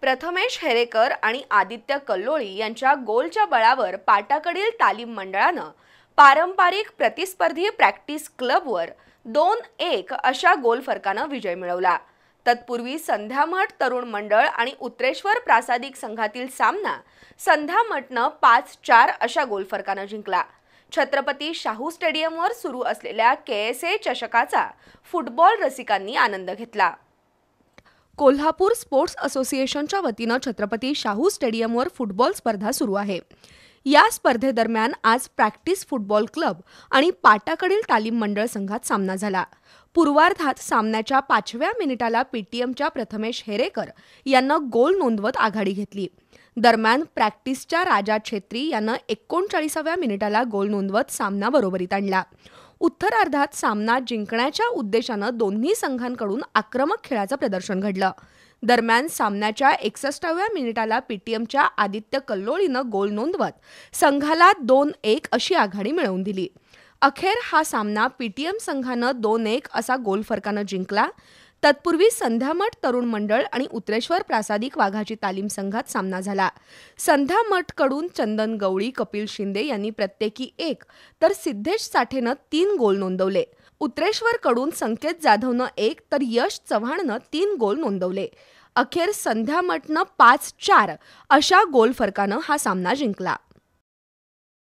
प्रथमेश हेरेकर आणि आदित्य कल्लोळी यांच्या गोलच्या बळावर पाटाकडील तालीम मंडळानं पारंपरिक प्रतिस्पर्धी प्रॅक्टिस क्लबवर दोन एक अशा गोल फरकानं विजय मिळवला. तत्पूर्वी संध्यामठ तरुण मंडळ आणि उत्रेश्वर प्रासादिक संघातील सामना संध्यामठनं पाच चार अशा गोल फरकानं जिंकला. छत्रपती शाहू स्टेडियमवर सुरू असलेल्या के एस ए चषकाचा फुटबॉल रसिकांनी आनंद घेतला. कोल्हापूर स्पोर्ट्स असोसिएशनच्या वतीनं छत्रपती शाहू स्टेडियमवर फुटबॉल स्पर्धा सुरू आहे. या स्पर्धेदरम्यान आज प्रॅक्टिस फुटबॉल क्लब आणि पाटाकडील तालीम मंडळ संघात सामना झाला. पूर्वार्धात सामन्याच्या पाचव्या मिनिटाला पीटीएमच्या प्रथमेश हेरेकर यानं गोल नोंदवत आघाडी घेतली. दरम्यान प्रॅक्टिसच्या राजा छेत्री यानं एकोणचाळीसाव्या मिनिटाला गोल नोंदवत सामना बरोबरीत आणला. उत्तरार्धात सामना जिंकण्याच्या उद्देशानं दोन्ही संघांकडून आक्रमक खेळाचं प्रदर्शन घडलं. दरम्यान सामन्याच्या एकसष्टाव्या मिनिटाला पीटीएमच्या आदित्य कल्लोळीनं गोल नोंदवत संघाला दोन एक अशी आघाडी मिळवून दिली. अखेर हा सामना पीटीएम संघानं दोन एक असा गोल फरकानं जिंकला. तत्पूर्वी संध्यामठ तरुण मंडळ आणि उत्रेश्वर प्रासादिक वाघाची तालीम संघात सामना झाला. संध्यामठकडून चंदन गवळी कपिल शिंदे यांनी प्रत्येकी एक तर सिद्धेश साठेनं तीन गोल नोंदवले. उत्रेश्वरकडून संकेत जाधवनं एक तर यश चव्हाणनं तीन गोल नोंदवले. अखेर संध्यामठनं पाच चार अशा गोल फरकानं हा सामना जिंकला.